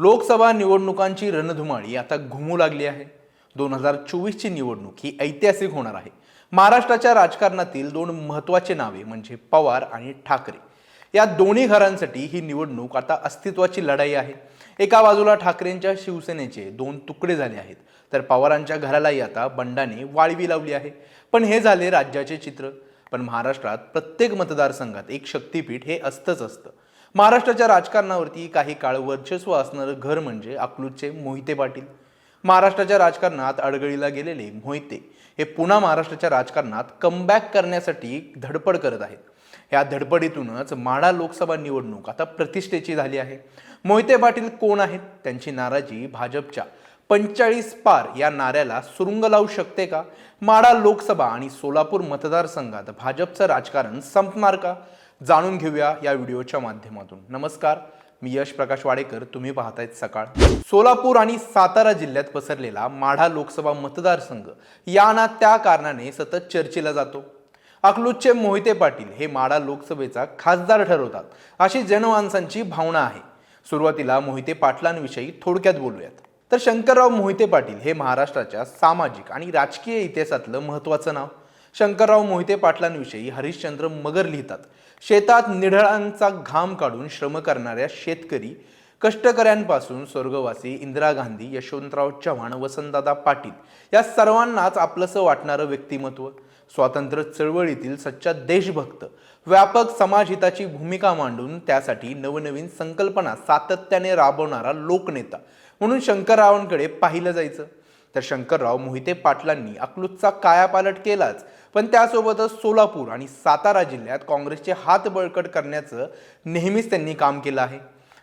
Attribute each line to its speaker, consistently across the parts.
Speaker 1: लोकसभा निवडणुकांची रणधुमाळी आता घुमू लागली आहे. दोन हजार चोवीसची निवडणूक ही ऐतिहासिक होणार आहे. महाराष्ट्राच्या राजकारणातील दोन महत्त्वाचे नावे म्हणजे पवार आणि ठाकरे. या दोन्ही घरांसाठी ही निवडणूक आता अस्तित्वाची लढाई आहे. एका बाजूला ठाकरेंच्या शिवसेनेचे दोन तुकडे झाले आहेत. तर पवारांच्या घरालाही आता बंडाने वाळवी लावली आहे. पण हे झाले राज्याचे चित्र. पण महाराष्ट्रात प्रत्येक मतदारसंघात एक शक्तीपीठ हे असतंच असतं. महाराष्ट्राच्या राजकारणावरती काही काळ वर्चस्व असणारं घर म्हणजे अकलूजचे मोहिते पाटील. महाराष्ट्राच्या राजकारणात अडगळीला गेलेले मोहिते हे पुन्हा महाराष्ट्राच्या राजकारणात कमबॅक करण्यासाठी धडपड करत आहेत. या धडपडीतूनच माढा लोकसभा निवडणूक आता प्रतिष्ठेची झाली आहे. मोहिते पाटील कोण आहेत? त्यांची नाराजी भाजपच्या पंचेचाळीस पार या नाऱ्याला सुरुंग लावू शकते का? माढा लोकसभा आणि सोलापूर मतदारसंघात भाजपचं राजकारण संपणार का? जाणून घेऊया या व्हिडिओच्या माध्यमातून. नमस्कार मी यश प्रकाश वाडेकर. तुम्ही पाहतायत सकाळ. सोलापूर आणि सातारा जिल्ह्यात पसरलेला माढा लोकसभा मतदारसंघ या ना त्या कारणाने सतत चर्चेला जातो. अकलूजचे मोहिते पाटील हे माढा लोकसभेचा खासदार ठरवतात अशी जनमानसांची भावना आहे. सुरुवातीला मोहिते पाटलांविषयी थोडक्यात बोलूयात. तर शंकरराव मोहिते पाटील हे महाराष्ट्राच्या सामाजिक आणि राजकीय इतिहासातलं महत्त्वाचं नाव. शंकरराव मोहिते पाटलांविषयी हरिश्चंद्र मगर लिहितात. शेतात निढळांचा घाम काढून श्रम करणाऱ्या शेतकरी कष्टकऱ्यांपासून स्वर्गवासी इंदिरा गांधी यशवंतराव चव्हाण वसंतदादा पाटील या सर्वांनाच आपलंसं वाटणारं व्यक्तिमत्व. स्वातंत्र्य चळवळीतील सच्चा देशभक्त व्यापक समाजहिताची भूमिका मांडून त्यासाठी नवनवीन संकल्पना सातत्याने राबवणारा लोकनेता म्हणून शंकररावांकडे पाहिलं जायचं. तर शंकरराव मोहिते पाटलांनी अकलूजचा कायापालट केलाच. पण त्यासोबतच सोलापूर आणि सातारा जिल्ह्यात काँग्रेसचे हात बळकट करण्याचं नेहमीच त्यांनी काम केलं आहे.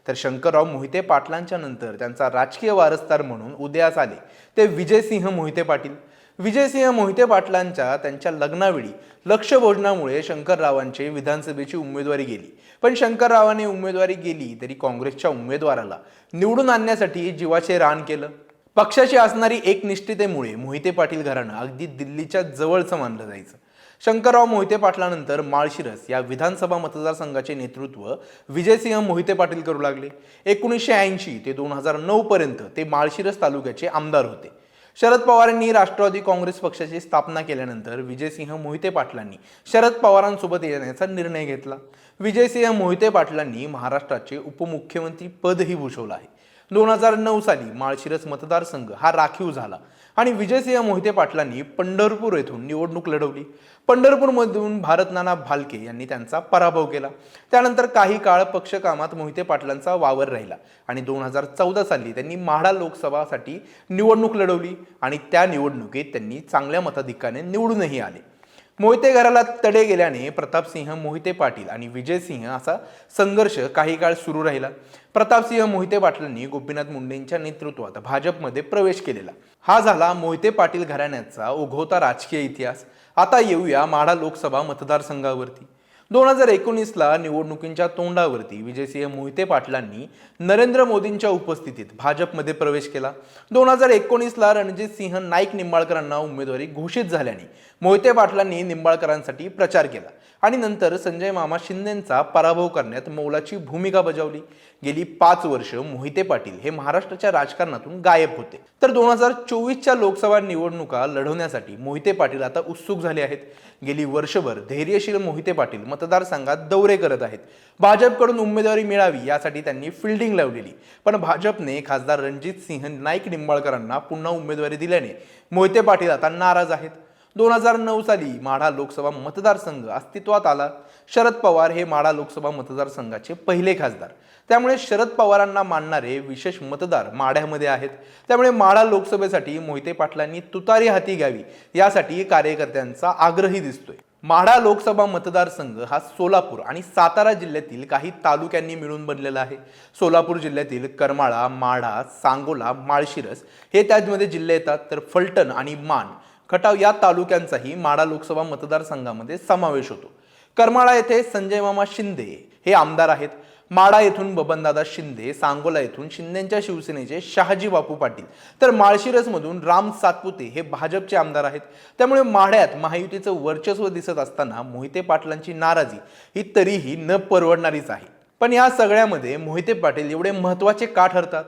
Speaker 1: तर शंकरराव मोहिते पाटलांच्या नंतर त्यांचा राजकीय वारसदार म्हणून उदयास आले. ते विजयसिंह मोहिते पाटील. विजयसिंह मोहिते पाटलांच्या त्यांच्या लग्नावेळी लक्ष भोजनामुळे शंकररावांचे विधानसभेची उमेदवारी गेली. पण शंकररावाने उमेदवारी गेली तरी काँग्रेसच्या उमेदवाराला निवडून आणण्यासाठी जीवाचे रान केलं. पक्षाची असणारी एकनिष्ठतेमुळे मोहिते पाटील घराणं अगदी दिल्लीच्या जवळचं मानलं जायचं. शंकरराव मोहिते पाटलानंतर माळशिरस या विधानसभा मतदारसंघाचे नेतृत्व विजयसिंह मोहिते पाटील करू लागले. एकोणीसशे ऐंशी ते दोन हजार नऊ पर्यंत ते माळशिरस तालुक्याचे आमदार होते. शरद पवारांनी राष्ट्रवादी काँग्रेस पक्षाची स्थापना केल्यानंतर विजयसिंह मोहिते पाटलांनी शरद पवारांसोबत येण्याचा निर्णय घेतला. विजयसिंह मोहिते पाटलांनी महाराष्ट्राचे उपमुख्यमंत्री पदही भूषवलं आहे. दोन हजार नऊ साली माळशिरस मतदारसंघ हा राखीव झाला. आणि विजयसिंह मोहिते पाटलांनी पंढरपूर येथून निवडणूक लढवली. पंढरपूरमधून भारत नाना भालके यांनी त्यांचा पराभव केला. त्यानंतर काही काळ पक्षकामात मोहिते पाटलांचा वावर राहिला. आणि दोन हजार चौदा साली त्यांनी माढा लोकसभासाठी निवडणूक लढवली. आणि त्या निवडणुकीत त्यांनी चांगल्या मताधिक्याने निवडूनही आले. मोहिते घराला तडे गेल्याने प्रतापसिंह मोहिते पाटील आणि विजयसिंह असा संघर्ष काही काळ सुरू राहिला. प्रतापसिंह मोहिते पाटलांनी गोपीनाथ मुंडेंच्या नेतृत्वात भाजपमध्ये प्रवेश केलेला. हा झाला मोहिते पाटील घराण्याचा उघवता राजकीय इतिहास. आता येऊया माढा लोकसभा मतदारसंघावरती. दोन हजार एकोणीसला निवडणुकींच्या तोंडावरती विजयसिंह मोहिते पाटलांनी नरेंद्र मोदींच्या उपस्थितीत भाजपमध्ये प्रवेश केला. दोन हजार एकोणीसला रणजित सिंह नाईक निंबाळकरांना उमेदवारी घोषित झाल्याने मोहिते पाटलांनी निंबाळकरांसाठी प्रचार केला आणि नंतर संजय मामा शिंदेंचा पराभव करण्यात मौलाची भूमिका बजावली. गेली पाच वर्ष मोहिते पाटील हे महाराष्ट्राच्या राजकारणातून गायब होते. तर दोन हजार चोवीसच्या लोकसभा निवडणुका लढवण्यासाठी मोहिते पाटील आता उत्सुक झाले आहेत. गेली वर्षभर धैर्यशील मोहिते पाटील मतदारसंघात दौरे करत आहेत. भाजपकडून उमेदवारी मिळावी यासाठी त्यांनी फिल्डिंग लावलेली. पण भाजपने खासदार रणजित सिंह नाईक निंबाळकरांना पुन्हा उमेदवारी दिल्याने मोहिते पाटील आता नाराज आहेत. दोन हजार नऊ साली माढा लोकसभा मतदारसंघ अस्तित्वात आला. शरद पवार हे माढा लोकसभा मतदारसंघाचे पहिले खासदार. त्यामुळे शरद पवारांना मानणारे विशेष मतदार माढ्यामध्ये आहेत. त्यामुळे माढा लोकसभेसाठी मोहिते पाटलांनी तुतारी हाती घ्यावी यासाठी कार्यकर्त्यांचा आग्रही दिसतोय. माढा लोकसभा मतदारसंघ हा सोलापूर आणि सातारा जिल्ह्यातील काही तालुक्यांनी मिळून बनलेला आहे. सोलापूर जिल्ह्यातील करमाळा माढा सांगोला माळशिरस हे त्यामध्ये जिल्हे येतात. तर फलटण आणि मान खटाव या तालुक्यांचाही माढा लोकसभा मतदारसंघामध्ये समावेश होतो. करमाळा येथे संजय मामा शिंदे हे आमदार आहेत. माढा येथून बबनदादा शिंदे सांगोला येथून शिंदेच्या शिवसेनेचे शहाजी बापू पाटील. तर माळशिरसमधून राम सातपुते हे भाजपचे आमदार आहेत. त्यामुळे माढ्यात महायुतीचं वर्चस्व दिसत असताना मोहिते पाटलांची नाराजी ही तरीही न परवडणारीच आहे. पण या सगळ्यामध्ये मोहिते पाटील एवढे महत्त्वाचे का ठरतात?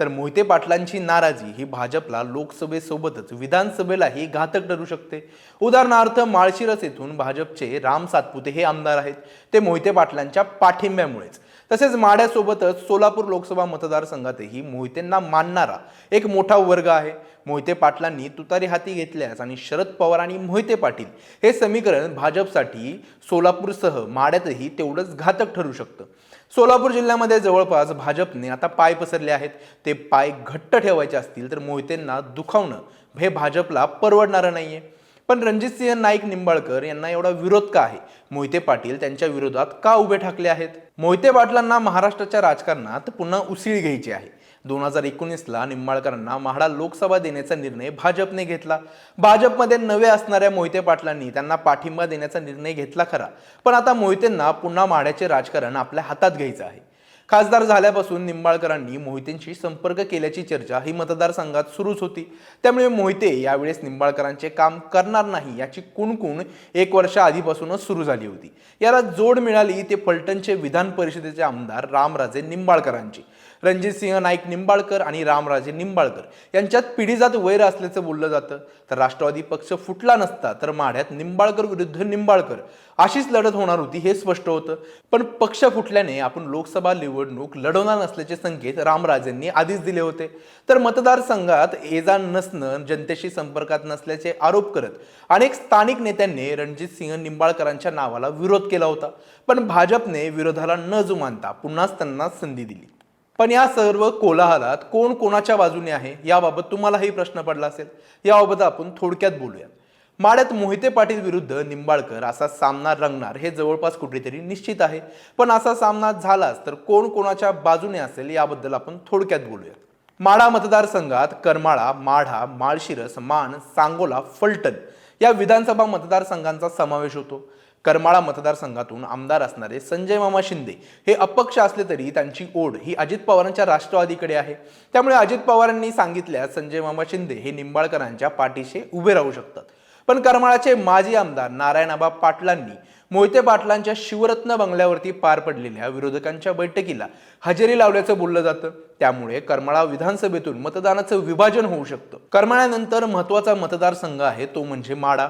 Speaker 1: तर मोहिते पाटलांची नाराजी ही भाजपला लोकसभेसोबतच विधानसभेलाही घातक ठरू शकते. उदाहरणार्थ माळशिरस येथून भाजपचे राम सातपुते हे आमदार आहेत. ते मोहिते पाटलांच्या पाठिंब्यामुळेच. तसेच माढ्यासोबतच सोलापूर लोकसभा मतदारसंघातही मोहितेंना मानणारा एक मोठा वर्ग आहे. मोहिते पाटलांनी तुतारी हाती घेतल्यास आणि शरद पवार आणि मोहिते पाटील हे समीकरण भाजपसाठी सोलापूरसह माड्यातही तेवढंच घातक ठरू शकतं. सोलापूर जिल्ह्यामध्ये जवळपास भाजपने आता पाय पसरले आहेत. ते पाय घट्ट ठेवायचे असतील तर मोहितेंना दुखावणं हे भाजपला परवडणारं नाहीये. पण रणजितसिंह नाईक निंबाळकर यांना एवढा विरोध का आहे? मोहिते पाटील त्यांच्या विरोधात का उभे ठाकले आहेत? मोहिते पाटलांना महाराष्ट्राच्या राजकारणात पुन्हा उसळी घ्यायची आहे. दोन हजार एकोणीसला निंबाळकरांना म्हाडा लोकसभा देण्याचा निर्णय भाजपने घेतला. भाजपमध्ये नवे असणाऱ्या मोहिते पाटलांनी त्यांना पाठिंबा देण्याचा निर्णय घेतला खरा. पण आता मोहितेंना पुन्हा माढ्याचे राजकारण आपल्या हातात घ्यायचं आहे. खासदार झाल्यापासून निंबाळकरांनी मोहितेंशी संपर्क केल्याची चर्चा ही मतदारसंघात सुरूच होती. त्यामुळे मोहिते यावेळेस निंबाळकरांचे काम करणार नाही याची कुणकुण एक वर्ष आधीपासूनच सुरू झाली होती. याला जोड मिळाली ते फलटणचे विधान परिषदेचे आमदार रामराजे निंबाळकरांची. रणजितसिंह नाईक निंबाळकर आणि रामराजे निंबाळकर यांच्यात पिढीजात वैर असल्याचं बोललं जातं. तर राष्ट्रवादी पक्ष फुटला नसता तर माढ्यात निंबाळकर विरुद्ध निंबाळकर अशीच लढत होणार होती हे स्पष्ट होतं. पण पक्ष फुटल्याने आपण लोकसभा निवडणूक लढवणार नसल्याचे संकेत रामराजेंनी आधीच दिले होते. तर मतदारसंघात एजा नसणं जनतेशी संपर्कात नसल्याचे आरोप करत अनेक स्थानिक नेत्यांनी रणजित सिंह निंबाळकरांच्या नावाला विरोध केला होता. पण भाजपने विरोधाला न जुमानता पुन्हाच त्यांना संधी दिली. पण या सर्व कोलाहलात कोण कोणाच्या बाजूने आहे याबाबत तुम्हालाही प्रश्न पडला असेल. याबाबत आपण थोडक्यात बोलूया माड्यात मोहिते पाटील विरुद्ध निंबाळकर असा सामना रंगणार हे जवळपास कुठेतरी निश्चित आहे. पण असा सामना झालाच तर कोण कोणाच्या बाजूने असेल याबद्दल आपण थोडक्यात बोलूया माढा मतदारसंघात करमाळा माढा माळशिरस मान सांगोला फलटण या विधानसभा मतदारसंघांचा समावेश होतो. करमाळा मतदारसंघातून आमदार असणारे संजय मामा शिंदे हे अपक्ष असले तरी त्यांची ओढ ही अजित पवारांच्या राष्ट्रवादीकडे आहे. त्यामुळे अजित पवारांनी सांगितल्यास संजय मामा शिंदे हे निंबाळकरांच्या पाठीशी उभे राहू शकतात. पण करमाळाचे माजी आमदार नारायणाबा पाटलांनी मोहिते पाटलांच्या शिवरत्न बंगल्यावरती पार पडलेल्या विरोधकांच्या बैठकीला हजेरी लावल्याचं बोललं जातं. त्यामुळे करमाळा विधानसभेतून मतदानाचं विभाजन होऊ शकतं. करमाळ्यानंतर महत्त्वाचा मतदारसंघ आहे तो म्हणजे माडा.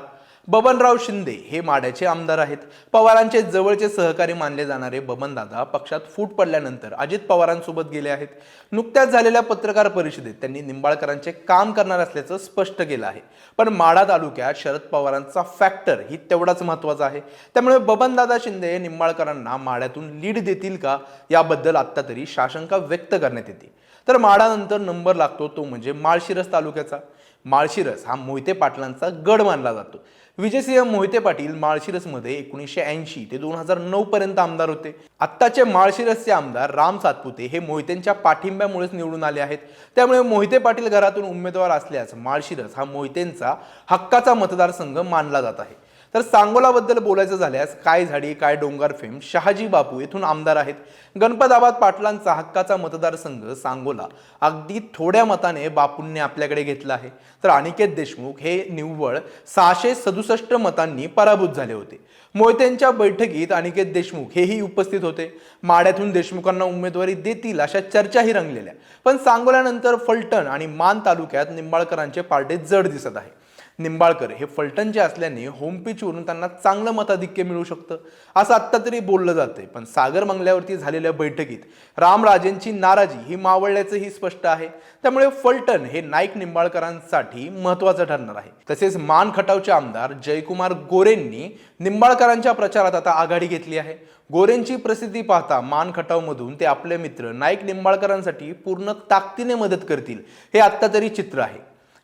Speaker 1: बबनराव शिंदे हे माड्याचे आमदार आहेत. पवारांचे जवळचे सहकारी मानले जाणारे बबनदादा पक्षात फूट पडल्यानंतर अजित पवारांसोबत गेले आहेत. नुकत्याच झालेल्या पत्रकार परिषदेत त्यांनी निंबाळकरांचे काम करणार असल्याचं स्पष्ट केलं आहे. पण माढा तालुक्यात शरद पवारांचा फॅक्टर ही तेवढाच महत्त्वाचा आहे. त्यामुळे बबनदादा शिंदे निंबाळकरांना माड्यातून लीड देतील का याबद्दल आत्ता तरी शाशंका व्यक्त करण्यात येते. तर माडानंतर नंबर लागतो तो म्हणजे माळशिरस तालुक्याचा. माळशिरस हा मोहिते पाटलांचा गड मानला जातो. विजयसिंह मोहिते पाटील माळशिरसमध्ये एकोणीसशे ऐंशी ते दोन हजार नऊ पर्यंत आमदार होते. आत्ताचे माळशिरसचे आमदार राम सातपुते हे मोहितेंच्या पाठिंब्यामुळेच निवडून आले आहेत. त्यामुळे मोहिते पाटील घरातून उमेदवार असल्यास माळशिरस हा मोहितेंचा हक्काचा मतदारसंघ मानला जात आहे. तर सांगोलाबद्दल बोलायचं झाल्यास काय झाडी काय डोंगर फेम शहाजी बापू येथून आमदार आहेत. गणपताबाद पाटलांचा हक्काचा मतदारसंघ सांगोला. अगदी थोड्या मताने बापूंनी आपल्याकडे घेतला आहे. तर अनिकेत देशमुख हे निव्वळ सहाशे सदुसष्ट मतांनी पराभूत झाले होते. मोहितेंच्या बैठकीत अनिकेत देशमुख हेही उपस्थित होते. माड्यातून देशमुखांना उमेदवारी देतील अशा चर्चाही रंगलेल्या. पण सांगोल्यानंतर फलटण आणि मान तालुक्यात निंबाळकरांचे पार्टे जड दिसत आहे. निंबाळकर हे फलटणचे असल्याने होम पिचवरून त्यांना चांगलं मताधिक्य मिळू शकतं. असं आत्ता तरी बोललं जातंय. पण सागर मंगल्यावरती झालेल्या बैठकीत रामराजेंची नाराजी ही मावळल्याचंही स्पष्ट आहे. त्यामुळे फलटण हे नाईक निंबाळकरांसाठी महत्वाचं ठरणार आहे. तसेच मान खटावचे आमदार जयकुमार गोरेंनी निंबाळकरांच्या प्रचारात आता आघाडी घेतली आहे. गोरेंची प्रसिद्धी पाहता मान खटावमधून ते आपले मित्र नाईक निंबाळकरांसाठी पूर्ण ताकदीने मदत करतील हे आत्ता तरी चित्र आहे.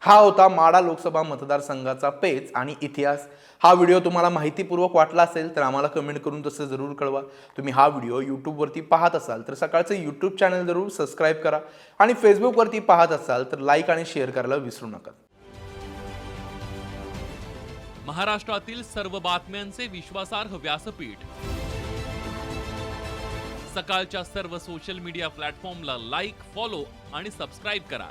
Speaker 1: हा होता माडा लोकसभा मतदारसंघाचा पेच आणि इतिहास. हा व्हिडिओ तुम्हाला माहितीपूर्वक वाटला असेल तर आम्हाला कमेंट करून तसं जरूर कळवा. तुम्ही हा व्हिडिओ यूट्यूबवरती पाहत असाल तर सकाळचं यूट्यूब चॅनल जरूर सबस्क्राईब करा आणि फेसबुकवरती पाहत असाल तर लाईक आणि शेअर करायला विसरू नका.
Speaker 2: महाराष्ट्रातील सर्व बातम्यांचे विश्वासार्ह व्यासपीठ. सकाळच्या सर्व सोशल मीडिया प्लॅटफॉर्मला लाईक फॉलो आणि सबस्क्राईब करा.